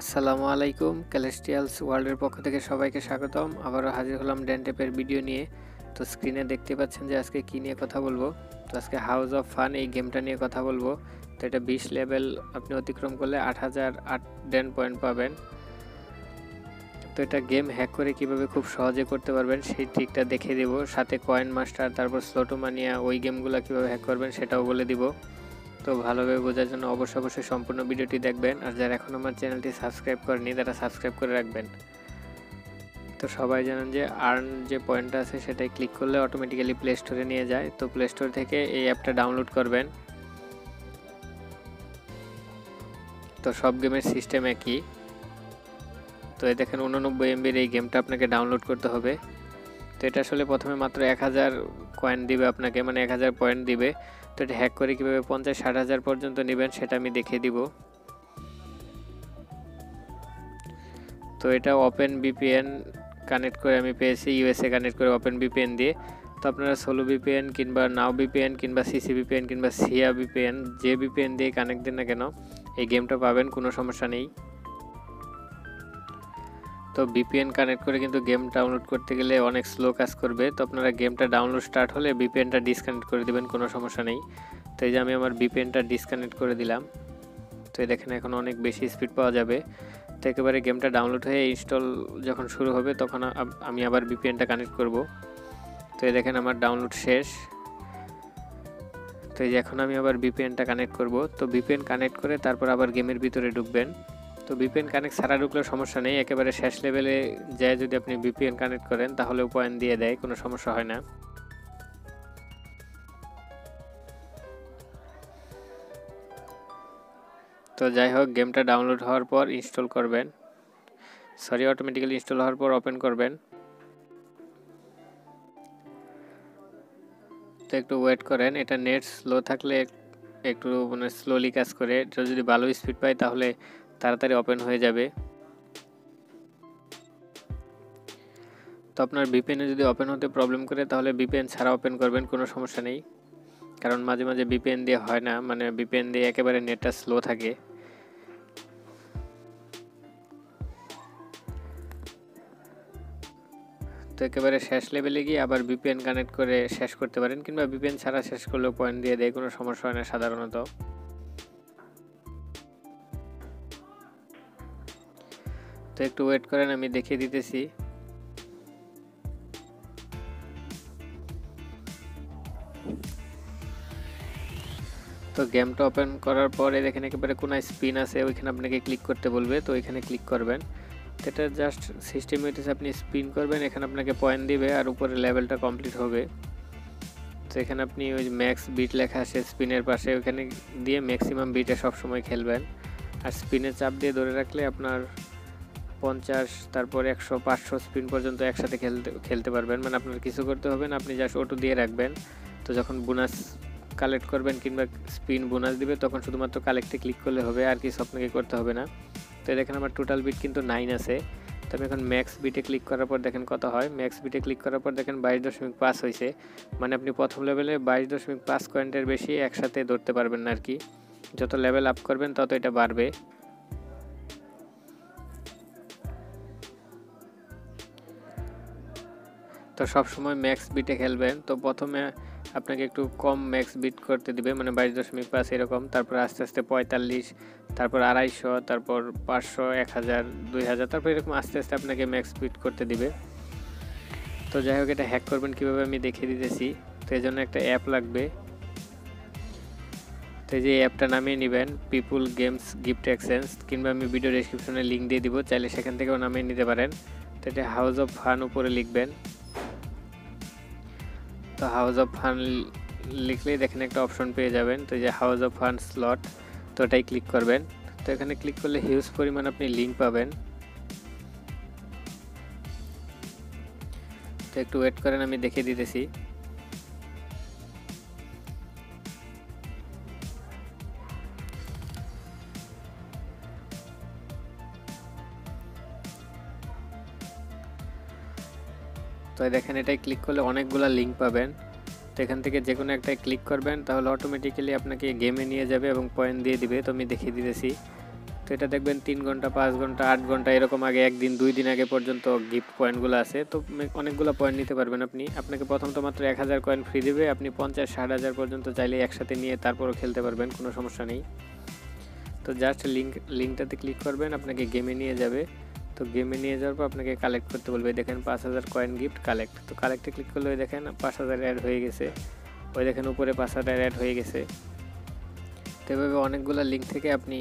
আসসালামু আলাইকুম ক্যালেস্টিয়ালস ওয়ার্ল্ডের পক্ষ থেকে সবাইকে স্বাগতম। আবারও হাজির হলাম ড্যান্টেপের ভিডিও নিয়ে। তো স্ক্রিনে দেখতে পাচ্ছেন যে আজকে কী নিয়ে কথা বলব। তো আজকে হাউস অফ ফান এই গেমটা নিয়ে কথা বলব। তো এটা বিশ লেভেল আপনি অতিক্রম করলে আট হাজার আট ড্যান পয়েন্ট পাবেন। তো এটা গেম হ্যাক করে কীভাবে খুব সহজে করতে পারবেন, সেই ট্রিকটা দেখে দেবো। সাথে কয়েন মাস্টার তারপর স্লোটোমানিয়া ওই গেমগুলো কীভাবে হ্যাক করবেন সেটাও বলে দিব। তো ভালোভাবে বোঝার জন্য অবশ্যই অবশ্যই সম্পূর্ণ ভিডিওটি দেখবেন। আর যারা এখন আমার চ্যানেলটি সাবস্ক্রাইব করেনি তারা সাবস্ক্রাইব করে রাখবেন। তো সবাই জানেন যে আর্ন যে পয়েন্টটা আছে সেটাই ক্লিক করলে অটোমেটিক্যালি প্লে স্টোরে নিয়ে যায়। তো প্লে স্টোর থেকে এই অ্যাপটা ডাউনলোড করবেন। তো সব গেমের সিস্টেম একই। তো এই দেখেন উননব্বই এমবির এই গেমটা আপনাকে ডাউনলোড করতে হবে। তো এটা আসলে প্রথমে মাত্র এক হাজার কয়েন দিবে আপনাকে মানে এক হাজার পয়েন্ট দিবে। তো এটা হ্যাক করে কীভাবে পঞ্চাশ, ষাট হাজার পর্যন্ত নেবেন সেটা আমি দেখিয়ে দিব। তো এটা ওপেন বিপিএন কানেক্ট করে আমি পেয়েছি ইউএসএ কানেক্ট করে ওপেন বিপিএন দিয়ে। তো আপনারা সোলো বিপিএন কিংবা নাও বিপিএন কিংবা সিসি বিপিএন কিংবা সিয়া বিপিএন যে বিপিএন দিয়ে কানেক্ট দিন না কেন, এই গেমটা পাবেন, কোনো সমস্যা নেই। তো বিপিএন কানেক্ট করে কিন্তু গেম ডাউনলোড করতে গেলে অনেক স্লো কাজ করবে। তো আপনারা গেমটা ডাউনলোড স্টার্ট হলে বিপিএনটা ডিসকানেক্ট করে দেবেন, কোনো সমস্যা নেই। তো এই যে আমি আমার বিপিএনটা ডিসকানেক্ট করে দিলাম। তো এই দেখেন এখন অনেক বেশি স্পিড পাওয়া যাবে। তো একেবারে গেমটা ডাউনলোড হয়ে ইনস্টল যখন শুরু হবে তখন আমি আবার বিপিএনটা কানেক্ট করব। তো এই দেখেন আমার ডাউনলোড শেষ। তো এই যে এখন আমি আবার বিপিএনটা কানেক্ট করব। তো ভিপিএন কানেক্ট করে তারপর আবার গেমের ভিতরে ঢুকবেন। তো ভিপিএন কানেক্ট ছাড়া ঢুকলেও সমস্যা নেই। একেবারে শেষ লেভেলে যায় যদি আপনি ভিপিএন কানেক্ট করেন তাহলেও পয়েন্ট দিয়ে দেয়, কোনো সমস্যা হয় না। তো যাই হোক, গেমটা ডাউনলোড হওয়ার পর ইনস্টল করবেন। সরি অটোমেটিক্যালি ইনস্টল হওয়ার পর ওপেন করবেন। তো একটু ওয়েট করেন, এটা নেট স্লো থাকলে একটু মানে স্লোলি কাজ করে। এটা যদি ভালো স্পিড পায়, তাহলে তাড়াতাড়ি ওপেন হয়ে যাবে। তো আপনার ভিপিএনে যদি ওপেন হতে প্রবলেম করে, তাহলে ভিপিএন ছাড়া ওপেন করবেন, কোনো সমস্যা নেই। কারণ মাঝে মাঝে ভিপিএন দিয়ে হয় না মানে ভিপিএন দিয়ে একেবারে নেটটা স্লো থাকে। তো একেবারে শেষ লেভেলে গিয়ে আবার ভিপিএন কানেক্ট করে শেষ করতে পারেন, কিংবা ভিপিএন ছাড়া শেষ করলেও পয়েন্ট দিয়ে দেয়, কোনো সমস্যা হয় না সাধারণত। তো একটু ওয়েট করেন, আমি দেখিয়ে দিতেছি। তো গেমটা ওপেন করার পরে দেখেন একেবারে কোনো স্পিন আছে, ওইখানে আপনাকে ক্লিক করতে বলবে, তো ওইখানে ক্লিক করবেন। এটা জাস্ট সিস্টেম হইতেছে আপনি স্পিন করবেন, এখানে আপনাকে পয়েন্ট দিবে আর উপরে লেভেলটা কমপ্লিট হবে। তো এখানে আপনি ওই ম্যাক্স বিট লেখা আছে স্পিনের পাশে, ওইখানে দিয়ে ম্যাক্সিমাম বিটে সবসময় খেলবেন। আর স্পিনে চাপ দিয়ে ধরে রাখলে আপনার পঞ্চাশ, তারপর একশো, পাঁচশো স্পিন পর্যন্ত একসাথে খেলতে খেলতে পারবেন। মানে আপনার কিছু করতে হবে না, আপনি জাস্ট ওটু দিয়ে রাখবেন। তো যখন বোনাস কালেক্ট করবেন কিংবা স্পিন বোনাস দিবে, তখন শুধুমাত্র কালেক্টে ক্লিক করলে হবে, আর কিছু আপনাকে করতে হবে না। তো দেখেন আমার টোটাল বিট কিন্তু নাইন আছে। তো আমি এখন ম্যাক্স বিটে ক্লিক করার পর দেখেন কত হয়? ম্যাক্স বিটে ক্লিক করার পর দেখেন বাইশ দশমিক পাঁচ হয়েছে। মানে আপনি প্রথম লেভেলে বাইশ দশমিক পাঁচ পয়েন্টের বেশি একসাথে ধরতে পারবেন না আর কি। যত লেভেল আপ করবেন, তত এটা বাড়বে। তো সব সময় ম্যাক্স বিটে খেলবেন তো প্রথমে আপনাকে একটু কম ম্যাক্স বিট করতে দিবে মানে বাইশ দশমিক পাঁচ এরকম, তারপর আস্তে আস্তে পঁয়তাল্লিশ, তারপর আড়াইশো, তারপর পাঁচশো, এক হাজার, দুই হাজার, তারপর এরকম আস্তে আস্তে আপনাকে ম্যাক্স বিট করতে দিবে। তো যাই হোক, এটা হ্যাক করবেন কীভাবে আমি দেখিয়ে দিতেছি। তো এই জন্য একটা অ্যাপ লাগবে। তো এই যে অ্যাপটা নামিয়ে নেবেন পিপুল গেমস গিফট এক্সচেঞ্জ কিংবা আমি ভিডিও ডিসক্রিপশনে লিঙ্ক দিয়ে দিব, চাইলে সেখান থেকেও নামিয়ে নিতে পারেন। তো এটা হাউস অফ ফান উপরে লিখবেন। তো হাউস অফ ফান লিখলেই দেখেন একটা অপশন পেয়ে যাবেন। তো যে হাউস অফ ফান স্লট তো এটাই ক্লিক করবেন। তো এখানে ক্লিক করলে হিউজ পরিমাণ আপনি লিঙ্ক পাবেন। তো একটু ওয়েট করেন, আমি দেখিয়ে দিতেছি। তো দেখেন এটাই ক্লিক করলে অনেকগুলো লিঙ্ক পাবেন। তো এখান থেকে যে কোনো একটাই ক্লিক করবেন, তাহলে অটোমেটিক্যালি আপনাকে গেমে নিয়ে যাবে এবং পয়েন্ট দিয়ে দিবে। তো আমি দেখিয়ে দিতেছি। তো এটা দেখবেন তিন ঘণ্টা, পাঁচ ঘণ্টা, আট ঘণ্টা, এরকম আগে একদিন, দুই দিন আগে পর্যন্ত গিফট পয়েন্টগুলো আছে। তো অনেকগুলো পয়েন্ট নিতে পারবেন আপনি। আপনাকে প্রথম তো মাত্র এক হাজার কয়েন ফ্রি দেবে। আপনি পঞ্চাশ, ষাট হাজার পর্যন্ত চাইলে একসাথে নিয়ে তারপরও খেলতে পারবেন, কোনো সমস্যা নেই। তো জাস্ট লিঙ্ক লিঙ্কটাতে ক্লিক করবেন, আপনাকে গেমে নিয়ে যাবে। তো গেমে নিয়ে যাওয়ার পর আপনাকে কালেক্ট করতে বলবে, দেখেন পাঁচ হাজার কয়েন গিফট কালেক্ট তো কালেক্টে ক্লিক করলে ওই দেখেন পাঁচ হাজার অ্যাড হয়ে গেছে। ওই দেখেন উপরে পাঁচ হাজার অ্যাড হয়ে গেছে। তো এভাবে অনেকগুলো লিঙ্ক থেকে আপনি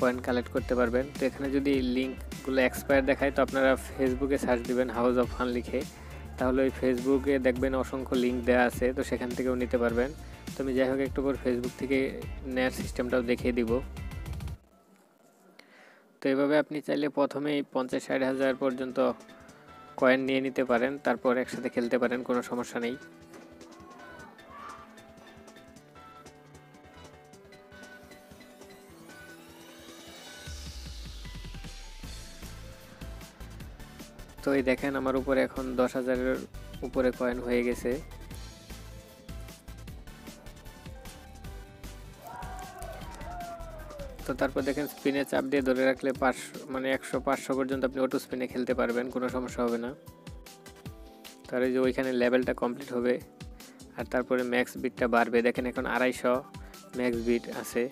কয়েন কালেক্ট করতে পারবেন। তো এখানে যদি লিঙ্কগুলো এক্সপায়ার দেখায়, তো আপনারা ফেসবুকে সার্চ দিবেন হাউস অফ ফান লিখে। তাহলে ওই ফেসবুকে দেখবেন অসংখ্য লিঙ্ক দেওয়া আছে, তো সেখান থেকেও নিতে পারবেন। তো আমি যাই হোক, একটু করে ফেসবুক থেকে নেয়ার সিস্টেমটাও দেখিয়ে দিব। তো এভাবে আপনি চাইলে প্রথমেই পঞ্চাশ, ষাট হাজার পর্যন্ত কয়েন নিয়ে নিতে পারেন, তারপর একসাথে খেলতে পারেন, কোনো সমস্যা নেই। তো এই দেখেন আমার উপরে এখন দশ হাজারের উপরে কয়েন হয়ে গেছে। তো তারপর দেখেন স্পিনে চাপ দিয়ে ধরে রাখলে পাঁচশো মানে একশো, পাঁচশো পর্যন্ত আপনি অটো স্পিনে খেলতে পারবেন, কোনো সমস্যা হবে না। তার যে ওইখানে লেভেলটা কমপ্লিট হবে। আর তারপরে ম্যাক্স বিটটা বাড়বে। দেখেন এখন আড়াইশো ম্যাক্স বিট আছে।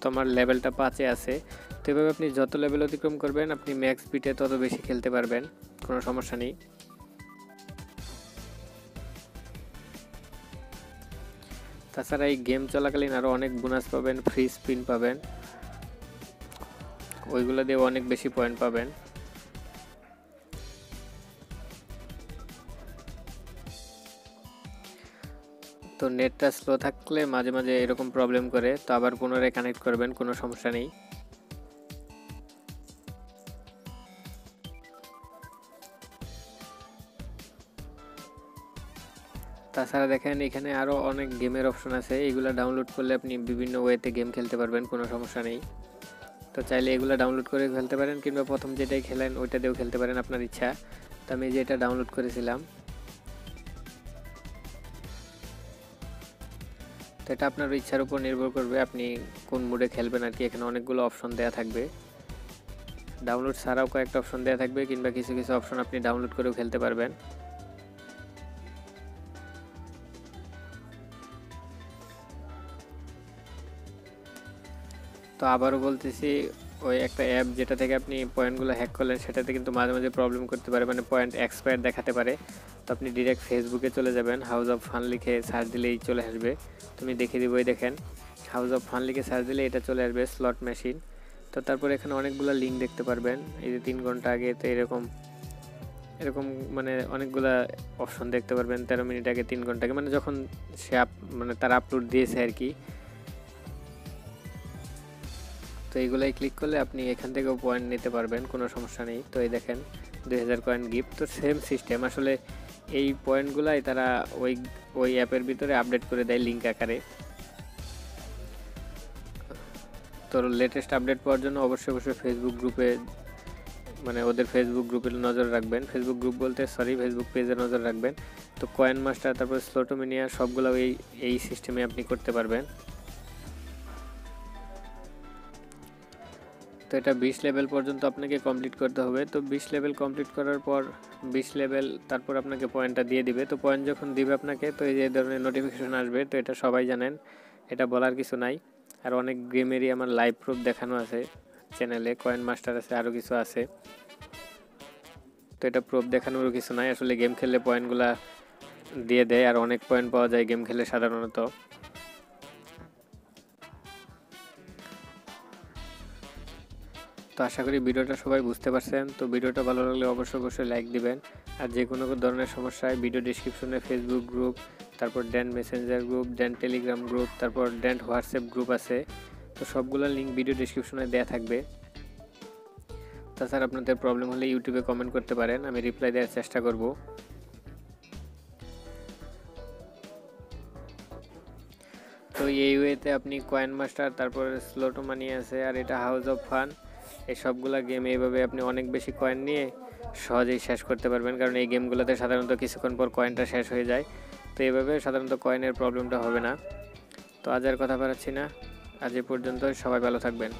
তোমার লেভেলটা পাঁচে আছে। তো এভাবে আপনি যত লেভেল অতিক্রম করবেন, আপনি ম্যাক্স বিটে তত বেশি খেলতে পারবেন। কোনো সমস্যা নেই। তাছাড়া এই গেম চলাকালীন আরও অনেক বোনাস পাবেন ফ্রি স্পিন পাবেন। ওইগুলো দিয়ে অনেক বেশি পয়েন্ট পাবেন। তো নেটটা স্লো থাকলে মাঝে মাঝে এরকম প্রবলেম করে, তো আবার পুনরায় কানেক্ট করবেন, কোনো সমস্যা নেই। তাছাড়া দেখেন, এখানে আরও অনেক গেমের অপশন আছে। এগুলো ডাউনলোড করলে আপনি বিভিন্ন ওয়েতে গেম খেলতে পারবেন, কোনো সমস্যা নেই। তো চাইলে এগুলো ডাউনলোড করে খেলতে পারেন, কিংবা প্রথম যেটাই খেলেন ওইটা দিয়েও খেলতে পারেন আপনার ইচ্ছা। তো আমি যেটা ডাউনলোড করেছিলাম, তো এটা আপনার ইচ্ছার উপর নির্ভর করবে আপনি কোন মুডে খেলবেন আর কি। এখানে অনেকগুলো অপশন দেওয়া থাকবে। ডাউনলোড ছাড়াও কয়েকটা অপশন দেওয়া থাকবে, কিংবা কিছু কিছু অপশন আপনি ডাউনলোড করেও খেলতে পারবেন। তো আবারও বলতেছি, ওই একটা অ্যাপ যেটা থেকে আপনি পয়েন্টগুলো হ্যাক করলেন, সেটাতে কিন্তু মাঝে মাঝে প্রবলেম করতে পারে মানে পয়েন্ট এক্সপায়ার দেখাতে পারে। তো আপনি ডিরেক্ট ফেসবুকে চলে যাবেন হাউস অফ ফান লিখে সার্চ দিলেই চলে আসবে। তুমি দেখে দিব দেখেন হাউস অফ ফান লিখে সার্চ দিলে এটা চলে আসবে স্লট মেশিন তো তারপর এখানে অনেকগুলো লিঙ্ক দেখতে পারবেন। এই যে তিন ঘণ্টা আগে তো এরকম এরকম মানে অনেকগুলা অপশন দেখতে পারবেন, তেরো মিনিট আগে, তিন ঘণ্টা আগে। মানে যখন সে আপ মানে তার আপলোড দিয়েছে আর কি তো এইগুলাই ক্লিক করলে আপনি এখান থেকেও পয়েন্ট নিতে পারবেন, কোনো সমস্যা নেই। তো এই দেখেন, দুই হাজার কয়েন গিফট তো সেম সিস্টেম আসলে এই পয়েন্টগুলাই তারা ওই ওই অ্যাপের ভিতরে আপডেট করে দেয় লিঙ্ক আকারে। তো লেটেস্ট আপডেট পাওয়ার জন্য অবশ্যই অবশ্যই ফেসবুক গ্রুপে মানে ওদের ফেসবুক গ্রুপে নজর রাখবেন। ফেসবুক গ্রুপ বলতে সরি ফেসবুক পেজে নজর রাখবেন। তো কয়েন মাস্টার তারপর স্লোটোমিনিয়া সবগুলো এই এই সিস্টেমে আপনি করতে পারবেন। তো এটা বিশ লেভেল পর্যন্ত আপনাকে কমপ্লিট করতে হবে। তো বিশ লেভেল কমপ্লিট করার পর বিশ লেভেল তারপর আপনাকে পয়েন্টটা দিয়ে দিবে। তো পয়েন্ট যখন দিবে আপনাকে, তো এই যে ধরনের নোটিফিকেশন আসবে, তো এটা সবাই জানেন। এটা বলার কিছু নাই। আর অনেক গেমেরই আমার লাইভ প্রুফ দেখানো আছে চ্যানেলে কয়েন মাস্টার আছে আরও কিছু আছে। তো এটা প্রুফ দেখানোরও কিছু নাই। আসলে গেম খেললে পয়েন্টগুলা দিয়ে দেয়, আর অনেক পয়েন্ট পাওয়া যায় গেম খেলে সাধারণত। তো আশা করি ভিডিওটা সবাই বুঝতে পারছেন। তো ভিডিওটা ভালো লাগলে অবশ্যই অবশ্যই লাইক দিবেন। আর যে কোনো ধরনের সমস্যায় ভিডিও ডিসক্রিপশনে ফেসবুক গ্রুপ তারপর then messenger group then Telegram group তারপর ড্যান হোয়াটসঅ্যাপ গ্রুপ আছে। তো সবগুলোর লিঙ্ক ভিডিও ডিসক্রিপশনে দেওয়া থাকবে। তাছাড়া আপনাদের প্রবলেম হলে ইউটিউবে কমেন্ট করতে পারেন, আমি রিপ্লাই দেওয়ার চেষ্টা করব। তো এই ওয়েতে আপনি কয়েন মাস্টার তারপর স্লোটো মানি আছে, আর এটা হাউস অফ ফান এই সবগুলা গেম এইভাবে আপনি অনেক বেশি কয়েন নিয়ে সহজেই শেষ করতে পারবেন। কারণ এই গেমগুলোতে সাধারণত কিছুক্ষণ পর কয়েনটা শেষ হয়ে যায়। তো এইভাবে সাধারণত কয়েনের প্রবলেমটা হবে না। তো আজ আর কথা বাড়াচ্ছি না। আজ এ পর্যন্ত সবাই ভালো থাকবেন।